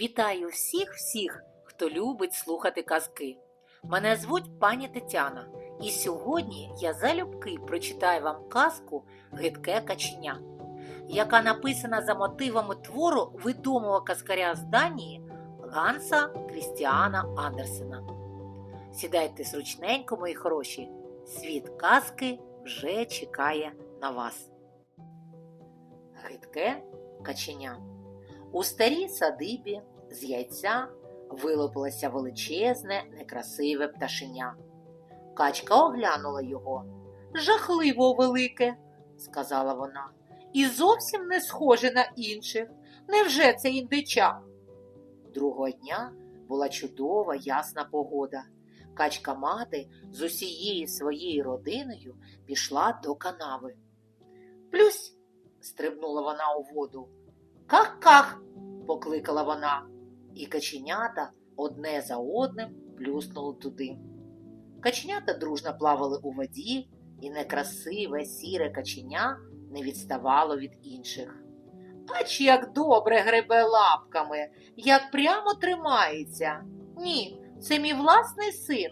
Вітаю всіх-всіх, хто любить слухати казки. Мене звуть пані Тетяна, і сьогодні я залюбки прочитаю вам казку Гидке каченя, яка написана за мотивами твору відомого казкаря з Данії Ганса Крістіана Андерсена. Сідайте зручненько, мої хороші. Світ казки вже чекає на вас. Гидке каченя. У старій садибі з яйця вилупилося величезне, некрасиве пташеня. Качка оглянула його. Жахливо велике, сказала вона, і зовсім не схоже на інших. Невже це індича? Другого дня була чудова ясна погода. Качка мати з усією своєю родиною пішла до канави. Плюсь, стрибнула вона у воду. Ках-ках, покликала вона, і каченята одне за одним плюснули туди. Каченята дружно плавали у воді, і некрасиве сіре каченя не відставало від інших. Ач як добре гребе лапками, як прямо тримається. Ні, це мій власний син,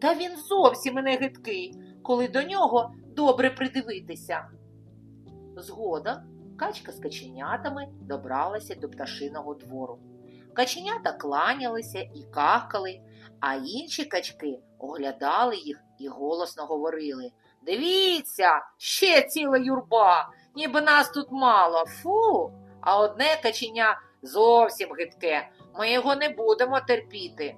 та він зовсім не гидкий, коли до нього добре придивитися. Згода качка з каченятами добралася до пташиного двору. Каченята кланялися і кахкали, а інші качки оглядали їх і голосно говорили Дивіться, ще ціла юрба, ніби нас тут мало. Фу. А одне каченя зовсім гидке. Ми його не будемо терпіти.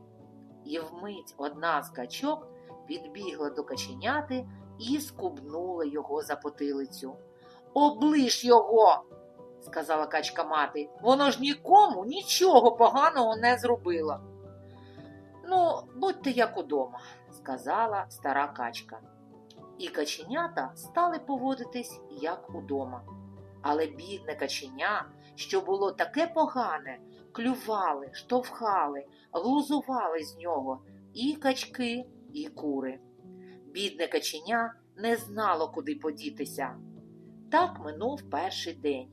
І вмить одна з качок підбігла до каченяти і скубнула його за потилицю. Оближ його, сказала качка мати. Воно ж нікому нічого поганого не зробило. Ну, будьте як удома, сказала стара качка. І каченята стали поводитись як удома. Але бідне каченя, що було таке погане, клювали, штовхали, глузували з нього і качки, і кури. Бідне каченя не знало, куди подітися. Так минув перший день,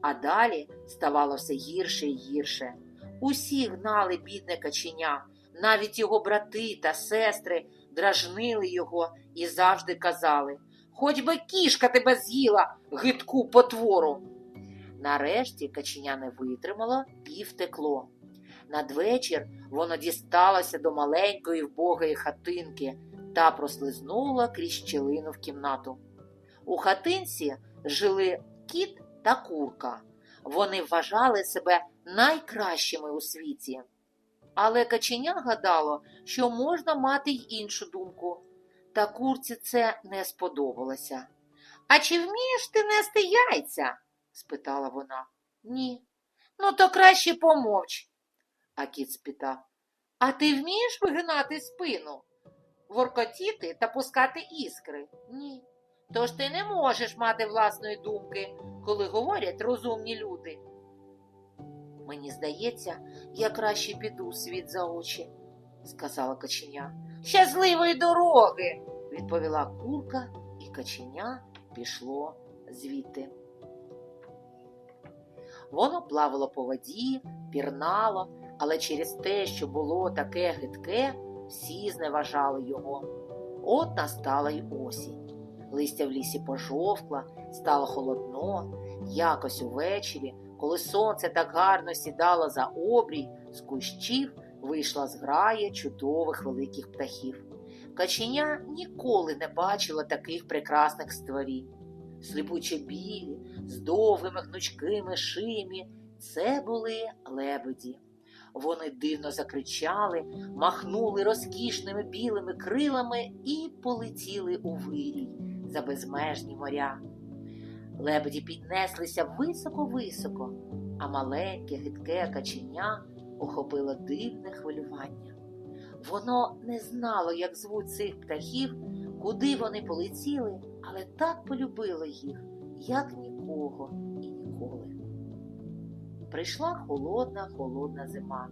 а далі ставало все гірше і гірше. Усі гнали бідне каченя, навіть його брати та сестри дражнили його і завжди казали Хоч би кішка тебе з'їла, гидку потвору. Нарешті каченя не витримало і втекло. Надвечір воно дісталося до маленької вбогої хатинки та прослизнуло крізь щілину в кімнату. У хатинці жили кіт та курка. Вони вважали себе найкращими у світі. Але каченя гадало, що можна мати й іншу думку. Та курці це не сподобалося. А чи вмієш ти нести яйця? спитала вона. Ні. Ну, то краще помовч. А кіт спитав А ти вмієш вигинати спину, воркотіти та пускати іскри? Ні. Тож ти не можеш мати власної думки, коли говорять розумні люди. Мені здається, я краще піду світ за очі, сказала каченя. Щасливої дороги, відповіла курка, і каченя пішло звідти. Воно плавало по воді, пірнало, але через те, що було таке гидке, всі зневажали його. От настала й осінь. Листя в лісі пожовкла, стало холодно, якось увечері, коли сонце так гарно сідало за обрій, з кущів вийшла зграя чудових великих птахів. Каченя ніколи не бачила таких прекрасних створінь. Сліпуче білі, з довгими гнучкими шиями, це були лебеді. Вони дивно закричали, махнули розкішними білими крилами і полетіли у вирій за безмежні моря. Лебеді піднеслися високо-високо, а маленьке гидке каченя охопило дивне хвилювання. Воно не знало, як звуть цих птахів, куди вони полетіли, але так полюбило їх, як нікого і ніколи. Прийшла холодна, холодна зима.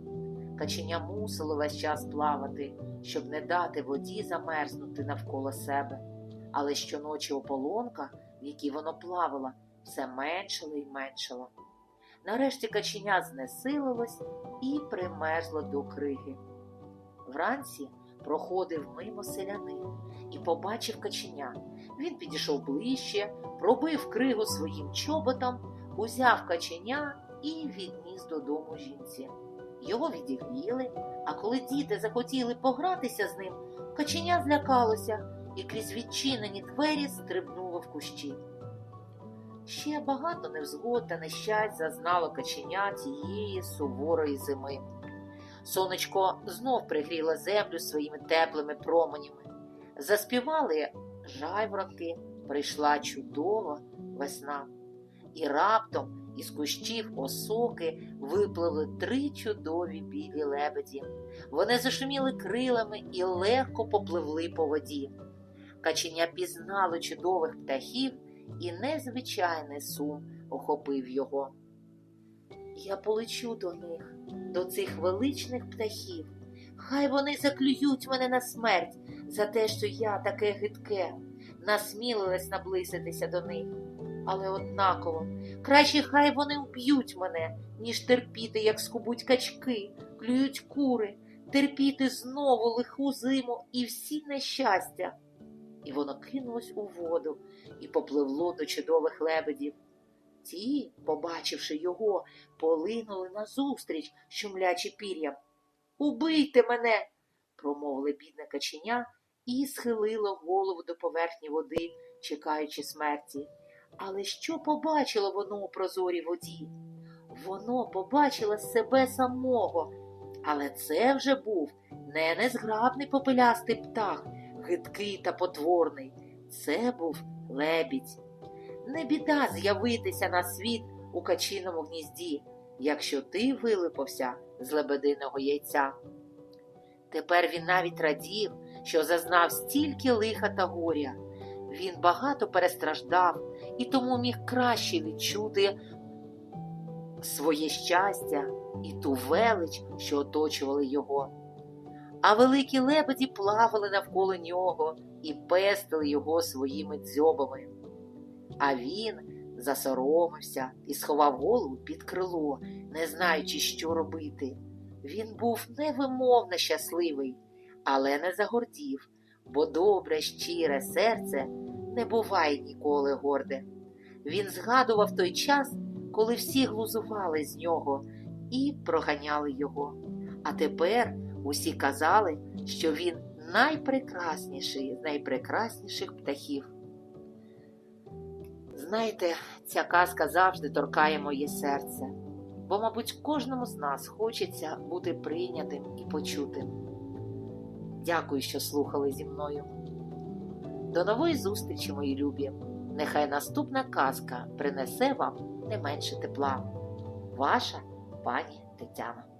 Каченя мусило весь час плавати, щоб не дати воді замерзнути навколо себе. Але щоночі ополонка, в якій воно плавало, все меншала і меншала. Нарешті каченя знесилилось і примерзло до криги. Вранці проходив мимо селянин і побачив каченя. Він підійшов ближче, пробив кригу своїм чоботом, узяв каченя і відніс додому жінці. Його відігріли, а коли діти захотіли погратися з ним, каченя злякалося і крізь відчинені двері стрибнуло в кущі. Ще багато невзгод та нещасть зазнало каченя тієї суворої зими. Сонечко знов пригріло землю своїми теплими променями. Заспівали жайворонки, прийшла чудова весна. І раптом із кущів осоки випливли три чудові білі лебеді. Вони зашуміли крилами і легко попливли по воді. Каченя пізнало чудових птахів, і незвичайний сум охопив його. Я полечу до них, до цих величних птахів. Хай вони заклюють мене на смерть за те, що я таке гидке, насмілилась наблизитися до них. Але однаково, краще хай вони вб'ють мене, ніж терпіти, як скубуть качки, клюють кури, терпіти знову лиху зиму і всі нещастя. І воно кинулось у воду і попливло до чудових лебедів. Ті, побачивши його, полинули назустріч, шумлячи пір'ям. Убийте мене, промовили бідне каченя і схилило голову до поверхні води, чекаючи смерті. Але що побачило воно у прозорій воді? Воно побачило себе самого, але це вже був не незграбний попелястий птах, гидкий та потворний. Це був лебідь. Не біда з'явитися на світ у качиному гнізді, якщо ти вилипався з лебединого яйця. Тепер він навіть радів, що зазнав стільки лиха та горя. Він багато перестраждав і тому міг краще відчути своє щастя і ту велич, що оточували його. А великі лебеді плавали навколо нього і пестили його своїми дзьобами. А він засоромився і сховав голову під крило, не знаючи, що робити. Він був невимовно щасливий, але не загордів, бо добре, щире серце не буває ніколи горде. Він згадував той час, коли всі глузували з нього і проганяли його. А тепер усі казали, що він найпрекрасніший з найпрекрасніших птахів. Знаєте, ця казка завжди торкає моє серце, бо, мабуть, кожному з нас хочеться бути прийнятим і почутим. Дякую, що слухали зі мною. До нової зустрічі, мої любі! Нехай наступна казка принесе вам не менше тепла. Ваша пані Тетяна.